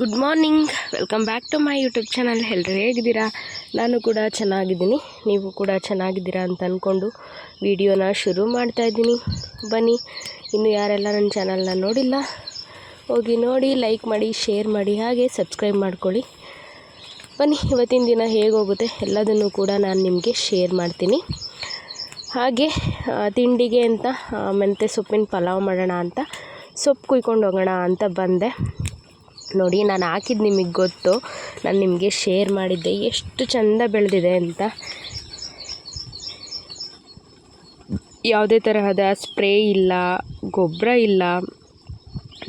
Good morning welcome back to my YouTube channel ಎಲ್ಲರೂ ಹೇಗಿದ್ದೀರಾ? ನಾನು ಕೂಡ ಚೆನ್ನಾಗಿದ್ದೀನಿ. ನೀವು ಕೂಡ ಚೆನ್ನಾಗಿದ್ದೀರಾ ಅಂತ ಅಂದ್ಕೊಂಡು ವಿಡಿಯೋನ ಶುರು ಮಾಡ್ತಾ ಇದ್ದೀನಿ. ಬನ್ನಿ, ಇನ್ನು ಯಾರೆಲ್ಲ ನನ್ನ ಚಾನಲ್ನ ನೋಡಿಲ್ಲ ಹೋಗಿ ನೋಡಿ ಲೈಕ್ ಮಾಡಿ ಶೇರ್ ಮಾಡಿ, ಹಾಗೆ ಸಬ್ಸ್ಕ್ರೈಬ್ ಮಾಡ್ಕೊಳ್ಳಿ. ಬನ್ನಿ, ಇವತ್ತಿನ ದಿನ ಹೇಗೋಗುತ್ತೆ ಎಲ್ಲದನ್ನು ಕೂಡ ನಾನು ನಿಮಗೆ ಶೇರ್ ಮಾಡ್ತೀನಿ. ಹಾಗೆ ತಿಂಡಿಗೆ ಅಂತ ಮೆಂತ್ಯ ಸೊಪ್ಪಿನ ಪಲಾವ್ ಮಾಡೋಣ ಅಂತ, ಸೊಪ್ಪು ಕುಯ್ಕೊಂಡು ಹೋಗೋಣ ಅಂತ ಬಂದೆ. ನೋಡಿ, ನಾನು ಹಾಕಿದ್ದು ನಿಮಗೆ ಗೊತ್ತು, ನಾನು ನಿಮಗೆ ಶೇರ್ ಮಾಡಿದ್ದೆ, ಎಷ್ಟು ಚಂದ ಬೆಳೆದಿದೆ ಅಂತ. ಯಾವುದೇ ತರಹದ ಸ್ಪ್ರೇ ಇಲ್ಲ ಗೊಬ್ಬರ ಇಲ್ಲ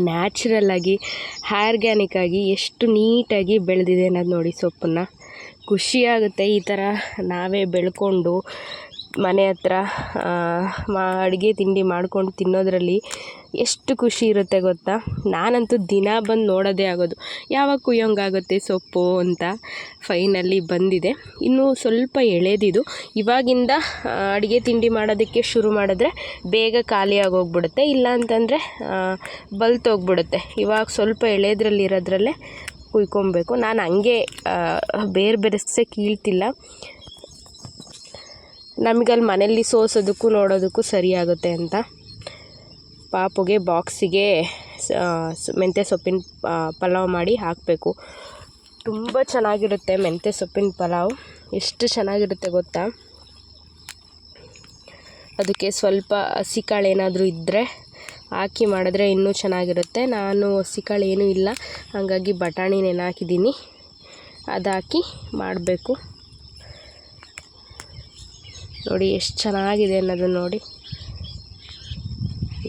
ನ್ಯಾಚುರಲ್ ಆಗಿ, ಆರ್ಗ್ಯಾನಿಕ್ ಆಗಿ ಎಷ್ಟು ನೀಟಾಗಿ ಬೆಳೆದಿದೆ ಅನ್ನೋದು ನೋಡಿ ಸೊಪ್ಪನ್ನು. ಖುಷಿಯಾಗುತ್ತೆ ಈ ಥರ ನಾವೇ ಬೆಳ್ಕೊಂಡು ಮನೆ ಹತ್ರ ಮಾ, ಅಡುಗೆ ತಿಂಡಿ ಮಾಡ್ಕೊಂಡು ತಿನ್ನೋದ್ರಲ್ಲಿ ಎಷ್ಟು ಖುಷಿ ಇರುತ್ತೆ ಗೊತ್ತಾ? ನಾನಂತೂ ದಿನ ಬಂದು ನೋಡೋದೇ ಆಗೋದು. ಯಾವಾಗ ಕುಯ್ಯೋಂಗಾಗುತ್ತೆ ಸೊಪ್ಪು ಅಂತ ಫೈನಲ್ಲಿ ಬಂದಿದೆ. ಇನ್ನೂ ಸ್ವಲ್ಪ ಎಳೆದಿದು ಇವಾಗಿಂದ ಅಡುಗೆ ತಿಂಡಿ ಮಾಡೋದಕ್ಕೆ ಶುರು ಮಾಡಿದ್ರೆ ಬೇಗ ಖಾಲಿಯಾಗಿ ಹೋಗ್ಬಿಡುತ್ತೆ ಇಲ್ಲ ಅಂತಂದರೆ ಬಲ್ತೋಗ್ಬಿಡುತ್ತೆ. ಇವಾಗ ಸ್ವಲ್ಪ ಎಳೆದ್ರಲ್ಲಿ ಇರೋದ್ರಲ್ಲೇ ಕುಯ್ಕೊಬೇಕು. ನಾನು ಹಂಗೆ ಬೇರೆ ಬೆರೆಸೆ ಕೀಳ್ತಿಲ್ಲ. ನಮಗಲ್ಲಿ ಮನೆಯಲ್ಲಿ ಸೋಸೋದಕ್ಕೂ ನೋಡೋದಕ್ಕೂ ಸರಿಯಾಗುತ್ತೆ ಅಂತ. ಪಾಪುಗೆ ಬಾಕ್ಸಿಗೆ ಮೆಂತ್ಯ ಸೊಪ್ಪಿನ ಪಲಾವ್ ಮಾಡಿ ಹಾಕಬೇಕು. ತುಂಬ ಚೆನ್ನಾಗಿರುತ್ತೆ ಮೆಂತ್ಯ ಸೊಪ್ಪಿನ ಪಲಾವ್. ಎಷ್ಟು ಚೆನ್ನಾಗಿರುತ್ತೆ ಗೊತ್ತಾ? ಅದಕ್ಕೆ ಸ್ವಲ್ಪ ಹಸಿಕಾಳು ಏನಾದರೂ ಇದ್ದರೆ ಹಾಕಿ ಮಾಡಿದ್ರೆ ಇನ್ನೂ ಚೆನ್ನಾಗಿರುತ್ತೆ. ನಾನು ಹಸಿಕಾಳು ಏನೂ ಇಲ್ಲ. ಹಾಗಾಗಿ ಬಟಾಣಿ ನೆನೆ ಹಾಕಿದ್ದೀನಿ, ಅದು ಮಾಡಬೇಕು. ನೋಡಿ, ಎಷ್ಟು ಚೆನ್ನಾಗಿದೆ ಅನ್ನೋದು ನೋಡಿ.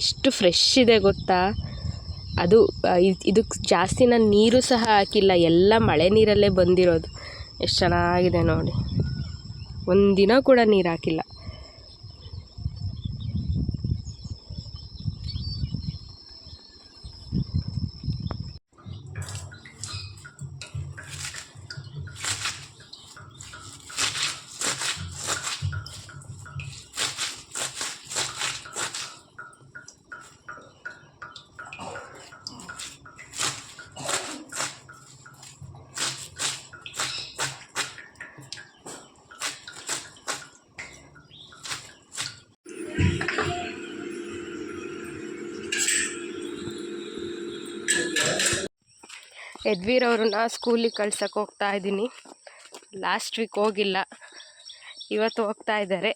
ಎಷ್ಟು ಫ್ರೆಶ್ ಇದೆ ಗೊತ್ತಾ? ಅದು ಇದಕ್ಕೆ ಜಾಸ್ತಿ ನಾನು ನೀರು ಸಹ ಹಾಕಿಲ್ಲ. ಎಲ್ಲ ಮಳೆ ನೀರಲ್ಲೇ ಬಂದಿರೋದು. ಎಷ್ಟು ಚೆನ್ನಾಗಿದೆ ನೋಡಿ. ಒಂದಿನ ಕೂಡ ನೀರು ಹಾಕಿಲ್ಲ. ಯದ್ವೀರ್ ಅವ್ರನ್ನ ಸ್ಕೂಲಿಗೆ ಕಳ್ಸಕ್ಕೆ ಹೋಗ್ತಾ ಇದ್ದೀನಿ. ಲಾಸ್ಟ್ ವೀಕ್ ಹೋಗಿಲ್ಲ. ಇವತ್ತು ಹೋಗ್ತಾ ಇದ್ದಾರೆ.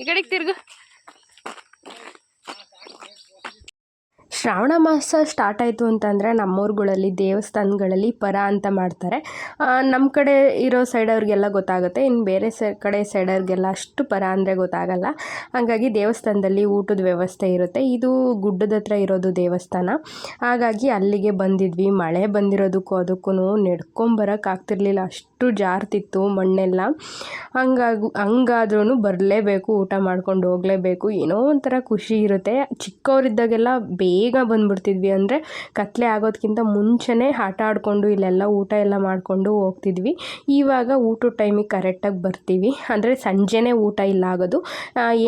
ಈ ಕಡೆಗೆ ತಿರ್ಗು. ಶ್ರಾವಣ ಮಾಸ ಸ್ಟಾರ್ಟ್ ಆಯಿತು ಅಂತಂದರೆ ನಮ್ಮೂರುಗಳಲ್ಲಿ ದೇವಸ್ಥಾನಗಳಲ್ಲಿ ಪರ ಅಂತ ಮಾಡ್ತಾರೆ. ನಮ್ಮ ಕಡೆ ಇರೋ ಸೈಡ್ ಅವ್ರಿಗೆಲ್ಲ ಗೊತ್ತಾಗುತ್ತೆ. ಇನ್ನು ಬೇರೆ ಸ, ಕಡೆ ಸೈಡವ್ರಿಗೆಲ್ಲ ಅಷ್ಟು ಪರ ಅಂದರೆ ಗೊತ್ತಾಗಲ್ಲ. ಹಾಗಾಗಿ ದೇವಸ್ಥಾನದಲ್ಲಿ ಊಟದ ವ್ಯವಸ್ಥೆ ಇರುತ್ತೆ. ಇದು ಗುಡ್ಡದ ಹತ್ರ ಇರೋದು ದೇವಸ್ಥಾನ. ಹಾಗಾಗಿ ಅಲ್ಲಿಗೆ ಬಂದಿದ್ವಿ. ಮಳೆ ಬಂದಿರೋದಕ್ಕೂ ಅದಕ್ಕೂ ನಡ್ಕೊಂಬರೋಕ್ಕಾಗ್ತಿರ್ಲಿಲ್ಲ ಅಷ್ಟು ಜಾರ್ತಿತ್ತು ಮಣ್ಣೆಲ್ಲ. ಹಂಗಾಗಿ ಹಂಗಾದ್ರೂ ಬರಲೇಬೇಕು, ಊಟ ಮಾಡ್ಕೊಂಡು ಹೋಗಲೇಬೇಕು. ಏನೋ ಒಂಥರ ಖುಷಿ ಇರುತ್ತೆ. ಚಿಕ್ಕವರಿದ್ದಾಗೆಲ್ಲ ಬೇಗ ಬಂದ್ಬಿಡ್ತಿದ್ವಿ ಅಂದರೆ ಕತ್ಲೆ ಆಗೋದಕ್ಕಿಂತ ಮುಂಚೆನೇ ಆಟ ಆಡಿಕೊಂಡು ಇಲ್ಲೆಲ್ಲ ಊಟ ಎಲ್ಲ ಮಾಡಿಕೊಂಡು ಹೋಗ್ತಿದ್ವಿ. ಇವಾಗ ಊಟದ ಟೈಮಿಗೆ ಕರೆಕ್ಟಾಗಿ ಬರ್ತೀವಿ. ಅಂದರೆ ಸಂಜೆನೇ ಊಟ ಇಲ್ಲ ಆಗೋದು.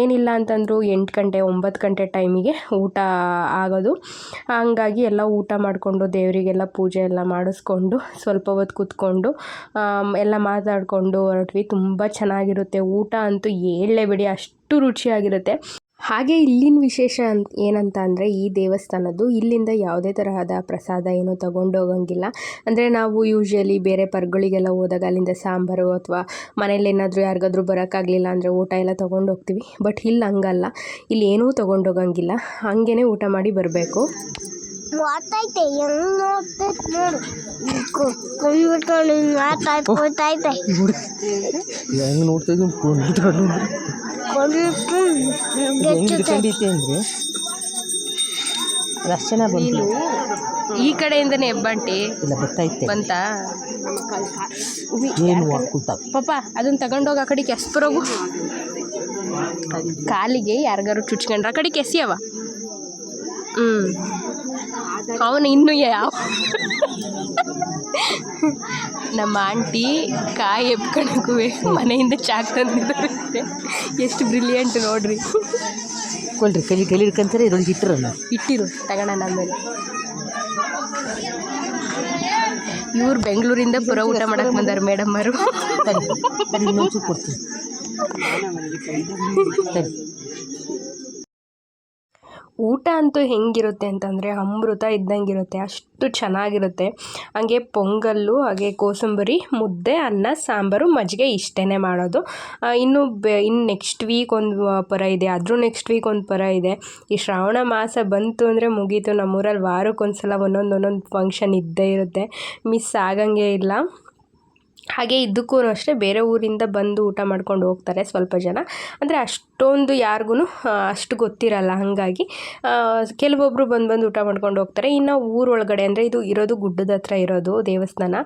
ಏನಿಲ್ಲ ಅಂತಂದ್ರು ಎಂಟು ಗಂಟೆ, ಒಂಬತ್ತು ಗಂಟೆ ಟೈಮಿಗೆ ಊಟ ಆಗೋದು. ಹಂಗಾಗಿ ಎಲ್ಲ ಊಟ ಮಾಡಿಕೊಂಡು ದೇವರಿಗೆಲ್ಲ ಪೂಜೆ ಎಲ್ಲ ಮಾಡಿಸ್ಕೊಂಡು ಸ್ವಲ್ಪ ಹೊತ್ತು ಕೂತ್ಕೊಂಡು ಎಲ್ಲ ಮಾತಾಡಿಕೊಂಡು ಹೊರಟ್ವಿ. ತುಂಬ ಚೆನ್ನಾಗಿರುತ್ತೆ. ಊಟ ಅಂತೂ ಹೇಳಲೇಬೇಡಿ ಅಷ್ಟು ರುಚಿಯಾಗಿರುತ್ತೆ. ಹಾಗೆ ಇಲ್ಲಿನ ವಿಶೇಷ ಅಂತ ಏನಂತ ಅಂದರೆ ಈ ದೇವಸ್ಥಾನದ್ದು ಇಲ್ಲಿಂದ ಯಾವುದೇ ತರಹದ ಪ್ರಸಾದ ಏನೂ ತಗೊಂಡೋಗಂಗಿಲ್ಲ. ಅಂದರೆ ನಾವು ಯೂಶ್ವಲಿ ಬೇರೆ ಪರ್ಗಳಿಗೆಲ್ಲ ಹೋದಾಗ ಅಲ್ಲಿಂದ ಸಾಂಬಾರು ಅಥವಾ ಮನೇಲಿ ಏನಾದರೂ ಯಾರಿಗಾದ್ರೂ ಬರೋಕ್ಕಾಗಲಿಲ್ಲ ಅಂದರೆ ಊಟ ಎಲ್ಲ ತೊಗೊಂಡು ಹೋಗ್ತೀವಿ ಬಟ್ ಇಲ್ಲಿ ಹಂಗಲ್ಲ. ಇಲ್ಲಿ ಏನೂ ತೊಗೊಂಡೋಗಂಗಿಲ್ಲ. ಹಾಗೇ ಊಟ ಮಾಡಿ ಬರಬೇಕು. ಹೆಂಗ್ ನೋಡ್ತಾ ಹೆಂಗ್ ಹಿಡ್ಕೊಂಡೈತೆ ಅಂದ್ರೆ? ಚೆನ್ನಾಗಿ ಬಂತು. ಈ ಕಡೆಯಿಂದನೇ ಹೆಬ್ಬಂಟಿ ಇಲ್ಲ ಬರ್ತೈತೆ ಬಂತ? ಏನು ಹಾಕುತ್ತ ಪಾಪ ಅದನ್ನ ತಗೊಂಡೋಗಿ ಆ ಕಡೆ ಕೆಸ್ಪರೋಗು. ಕಾಲಿಗೆ ಯಾರಿಗಾರು ಚುಚ್ಕೊಂಡ್ರೆ ಆ ಕಡೆಗೆ ಎಸಿಯವ ಹ್ಞೂ ಅವನು ಇನ್ನೂ ಯಾವ ನಮ್ಮ ಆಂಟಿ ಕಾಯಿ ಎಪ್ಕೊಳಕ್ಕೂ ಮನೆಯಿಂದ ಚಾಕ್ ತಂದಿದ್ದು ಎಷ್ಟು ಬ್ರಿಲಿಯಂಟ್ ನೋಡ್ರಿ. ಕೊಲ್ರಿ ಕಲಿ ಕಲಿ ಇದೊಂದು ಇಟ್ಟರಲ್ಲ ಇಟ್ಟಿರು ತಗೋಣ ಆಮೇಲೆ ಇವ್ರು ಬೆಂಗಳೂರಿಂದ ಪುರ ಊಟ ಮಾಡಕ್ಕೆ ಬಂದಾರ ಮೇಡಮ್ ಅವರು. ಕೊಡ್ತೀನಿ. ಊಟ ಅಂತೂ ಹೆಂಗಿರುತ್ತೆ ಅಂತಂದರೆ ಅಮೃತ ಇದ್ದಂಗಿರುತ್ತೆ, ಅಷ್ಟು ಚೆನ್ನಾಗಿರುತ್ತೆ. ಹಾಗೆ ಪೊಂಗಲ್ಲು, ಹಾಗೆ ಕೋಸಂಬರಿ, ಮುದ್ದೆ, ಅನ್ನ, ಸಾಂಬಾರು, ಮಜ್ಜಿಗೆ ಇಷ್ಟೇ ಮಾಡೋದು. ಇನ್ನು ಬೆ ಇನ್ನು ನೆಕ್ಸ್ಟ್ ವೀಕ್ ಒಂದು ಪರ ಇದೆ. ಆದರೂ ನೆಕ್ಸ್ಟ್ ವೀಕ್ ಒಂದು ಪರ ಇದೆ. ಈ ಶ್ರಾವಣ ಮಾಸ ಬಂತು ಅಂದರೆ ಮುಗೀತು. ನಮ್ಮೂರಲ್ಲಿ ವಾರಕ್ಕೊಂದು ಸಲ ಒಂದೊಂದು ಒಂದೊಂದು ಫಂಕ್ಷನ್ ಇದ್ದೇ ಇರುತ್ತೆ. ಮಿಸ್ ಆಗಂಗೆ ಇಲ್ಲ. ಹಾಗೆ ಇದಕ್ಕೂ ಅಷ್ಟೇ ಬೇರೆ ಊರಿಂದ ಬಂದು ಊಟ ಮಾಡ್ಕೊಂಡು ಹೋಗ್ತಾರೆ ಸ್ವಲ್ಪ ಜನ. ಅಂದರೆ ಅಷ್ಟೊಂದು ಯಾರಿಗೂ ಅಷ್ಟು ಗೊತ್ತಿರಲ್ಲ ಹಾಗಾಗಿ. ಕೆಲವೊಬ್ಬರು ಬಂದು ಬಂದು ಊಟ ಮಾಡ್ಕೊಂಡು ಹೋಗ್ತಾರೆ. ಇನ್ನು ಊರೊಳಗಡೆ ಅಂದರೆ ಇದು ಇರೋದು ಗುಡ್ಡದ ಹತ್ರ ಇರೋದು ದೇವಸ್ಥಾನ.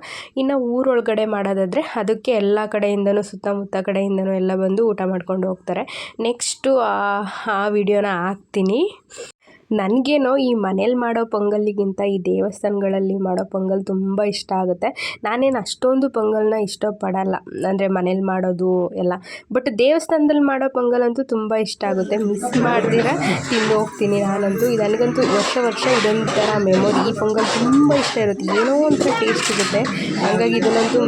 ಇನ್ನು ಊರೊಳಗಡೆ ಮಾಡೋದಾದರೆ ಅದಕ್ಕೆ ಎಲ್ಲ ಕಡೆಯಿಂದನೂ, ಸುತ್ತಮುತ್ತ ಕಡೆಯಿಂದನೂ ಎಲ್ಲ ಬಂದು ಊಟ ಮಾಡ್ಕೊಂಡು ಹೋಗ್ತಾರೆ. ನೆಕ್ಸ್ಟು ಆ ವಿಡಿಯೋನ ಹಾಕ್ತೀನಿ. ನನಗೇನೋ ಈ ಮನೇಲಿ ಮಾಡೋ ಪೊಂಗಲ್ಲಿಗಿಂತ ಈ ದೇವಸ್ಥಾನಗಳಲ್ಲಿ ಮಾಡೋ ಪೊಂಗಲ್ ತುಂಬ ಇಷ್ಟ ಆಗುತ್ತೆ. ನಾನೇನು ಅಷ್ಟೊಂದು ಪೊಂಗಲ್ನ ಇಷ್ಟಪಡಲ್ಲ. ಅಂದರೆ ಮನೇಲಿ ಮಾಡೋದು ಎಲ್ಲ. ಬಟ್ ದೇವಸ್ಥಾನದಲ್ಲಿ ಮಾಡೋ ಪೊಂಗಲ್ ಅಂತೂ ತುಂಬ ಇಷ್ಟ ಆಗುತ್ತೆ. ಮಿಸ್ ಮಾಡ್ದಿರ, ತಿಂದು ಹೋಗ್ತೀನಿ ನಾನಂತೂ. ನನಗಂತೂ ವರ್ಷ ವರ್ಷ ಥರ ಮೆಮೊರಿ ಈ ಪೊಂಗಲ್ ತುಂಬ ಇಷ್ಟ ಇರುತ್ತೆ. ಏನೋ ಒಂಥರ ಟೇಸ್ಟ್ ಇರುತ್ತೆ. ಹಾಗಾಗಿ ಇದನ್ನಂತೂ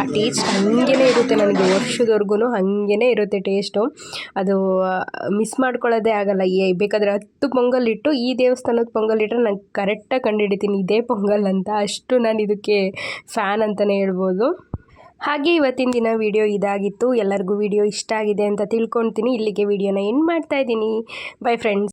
ಆ ಟೇಸ್ಟ್ ಹಾಗೇ ಇರುತ್ತೆ ನನಗೆ. ವರ್ಷದವರೆಗೂ ಹಾಗೇ ಇರುತ್ತೆ ಟೇಸ್ಟು ಅದು ಮಿಸ್ ಮಾಡ್ಕೊಳ್ಳೋದೇ ಆಗಲ್ಲ. ಏ ಬೇಕಾದರೆ ಹತ್ತು ಪೊಂಗಲ್ ಇಟ್ಟು ಈ ದೇವಸ್ಥಾನದ ಪೊಂಗಲ್ ಇಟ್ಟರೆ ನಾನು ಕರೆಕ್ಟಾಗಿ ಕಂಡುಹಿಡಿತೀನಿ ಇದೇ ಪೊಂಗಲ್ ಅಂತ. ಅಷ್ಟು ನಾನು ಇದಕ್ಕೆ ಫ್ಯಾನ್ ಅಂತಲೇ ಹೇಳ್ಬೋದು. ಹಾಗೆ ಇವತ್ತಿನ ದಿನ ವಿಡಿಯೋ ಇದಾಗಿತ್ತು. ಎಲ್ಲರಿಗೂ ವಿಡಿಯೋ ಇಷ್ಟ ಆಗಿದೆ ಅಂತ ತಿಳ್ಕೊತೀನಿ ಇಲ್ಲಿಗೆ ವಿಡಿಯೋನ ಎಂಡ್ ಮಾಡ್ತಾ ಇದ್ದೀನಿ. By friends